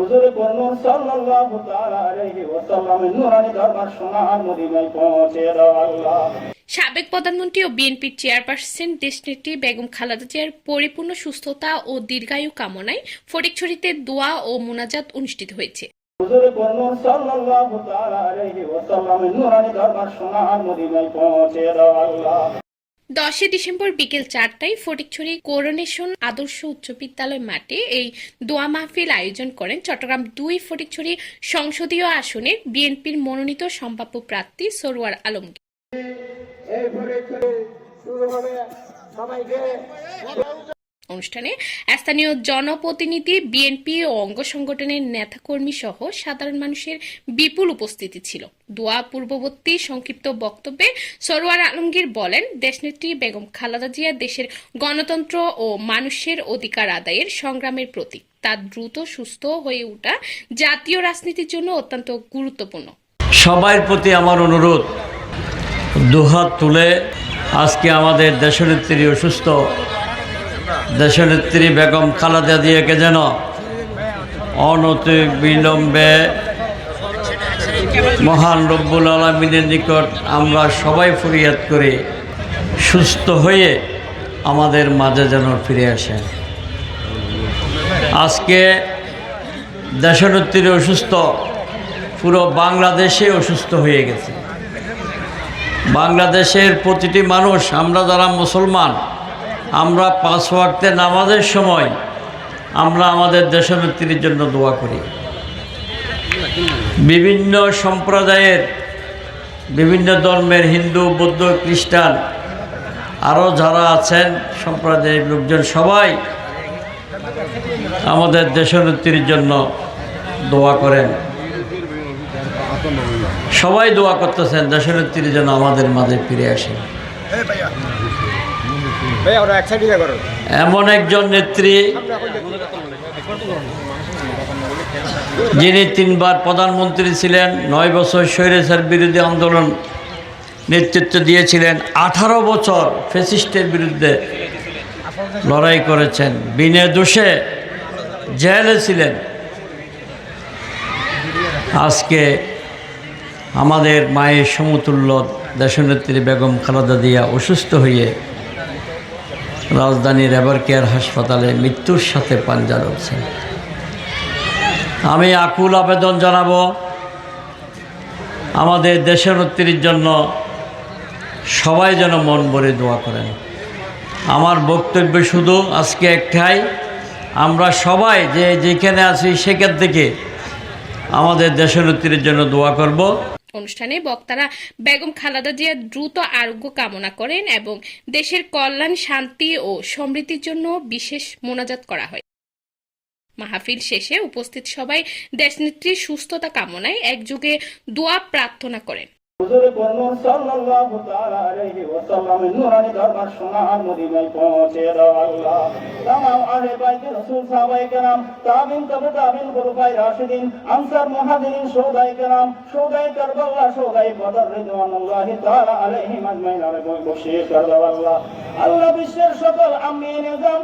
হুজুর কর্মর সাল্লাল্লাহু তাআলা আলাইহি ওয়াসাল্লামের নূরানি দরবার সোনার মদিনায় পৌঁছে দাও আল্লাহ। সাবেক প্রধানমন্ত্রী ও বিএনপির চেয়ারপারসন দেশনেত্রী বেগম খালেদা জিয়ার পরিপূর্ণ সুস্থতা ও দীর্ঘায়ু কামনায় ফটিকছড়িতে দোয়া ও মোনাজাত অনুষ্ঠিত হয়েছে। হুজুর কর্মর সাল্লাল্লাহু তাআলা আলাইহি ওয়াসাল্লামের নূরানি দরবার সোনার মদিনায় পৌঁছে দাও আল্লাহ। দশই ডিসেম্বর বিকেল চারটায় ফটিকছড়ি করোনেশন আদর্শ উচ্চ বিদ্যালয় মাঠে এই দোয়া মাহফিল আয়োজন করেন চট্টগ্রাম দুই ফটিকছড়ি সংসদীয় আসনে বিএনপির মনোনীত সম্ভাব্য প্রার্থী সরোয়ার আলমগীর। অনুষ্ঠানে স্থানীয় জনপ্রতিনিধি, বিএনপি ও অঙ্গ সংগঠনের নেতাকর্মী সহ সাধারণ মানুষের বিপুল উপস্থিতি ছিল। দোয়া পূর্ববর্তী সংক্ষিপ্ত বক্তব্যে সরোয়ার আলমগীর বলেন, দেশনেত্রী বেগম খালেদা জিয়া দেশের গণতন্ত্র ও মানুষের অধিকার আদায়ের সংগ্রামের প্রতীক। তার দ্রুত, সুস্থ হয়ে ওঠা জাতীয় রাজনীতির জন্য অত্যন্ত গুরুত্বপূর্ণ। সবার প্রতি আমার অনুরোধ, দুহাত তুলে আজকে আমাদের দেশনেত্রী অসুস্থ দেশনেত্রী বেগম খালেদা দিয়াকে যেন অনতি বিলম্বে মহান রব্বুল আলমিনের নিকট আমরা সবাই ফরিয়াদ করি, সুস্থ হয়ে আমাদের মাঝে যেন ফিরে আসেন। আজকে দেশনেত্রী অসুস্থ পুরো বাংলাদেশে অসুস্থ হয়ে গেছে। বাংলাদেশের প্রতিটি মানুষ, আমরা যারা মুসলমান আমরা পাঁচ ওয়াক্তে নামাজের সময় আমরা আমাদের দেশনেত্রীর জন্য দোয়া করি। বিভিন্ন সম্প্রদায়ের, বিভিন্ন ধর্মের হিন্দু, বৌদ্ধ, খ্রিস্টান আরও যারা আছেন, সম্প্রদায়ের লোকজন সবাই আমাদের দেশনেত্রীর জন্য দোয়া করেন। সবাই দোয়া করতেছেন দেশনেত্রী যেন আমাদের মাঝে ফিরে আসেন। এমন একজন নেত্রী যিনি তিনবার প্রধানমন্ত্রী ছিলেন, নয় বছর স্বৈরাচার বিরোধী আন্দোলন নেতৃত্ব দিয়েছিলেন, আঠারো বছর ফেসিস্টের বিরুদ্ধে লড়াই করেছেন। বিনে দোষে জেলে ছিলেন। আজকে আমাদের মায়ের সমতুল্য দেশনেত্রী বেগম খালাদা দিয়া অসুস্থ হয়ে রাজধানীর এভার কেয়ার হাসপাতালে মৃত্যুর সাথে পাঞ্জা লড়ছেন আমি আকুল আবেদন জানাব, আমাদের দেশনেত্রীর জন্য সবাই যেন মন ভরে দোয়া করেন। আমার বক্তব্য শুধু আজকে একটাই, আমরা সবাই যে যেখানে আছি সেখান থেকে আমাদের দেশনেত্রীর জন্য দোয়া করব। অনুষ্ঠানে বক্তারা বেগম খালাদা জিয়ার দ্রুত আরোগ্য কামনা করেন এবং দেশের কল্যাণ, শান্তি ও সমৃদ্ধির জন্য বিশেষ মোনাজাত করা হয়। মাহফিল শেষে উপস্থিত সবাই দেশনেত্রীর সুস্থতা কামনায় একযোগে দোয়া প্রার্থনা করেন। হুজুর কর্মর সাল্লাল্লাহু তাআলা আলাইহি ওয়াসাল্লামের নূরানি দরবার সোনার মদিনায় পৌঁছে দাও আল্লাহ। তামাম আহলে বাইতে রাসূল সাহাবায়ে কেরাম, তাবিন তবে তাবিন খুলাফায়ে রাশিদিন, আনসার মুহাজিরিন শোদায়ে কেরাম শোদায়ে কারবালা শোদায়ে বদর রিদওয়ানুল্লাহি তাআলা আলাইহিম আজমাইন আলাইহিম বসিয়ে দাও আল্লাহ। আল্লাহ বিশ্বের সকল আম্বিয়া নিজাম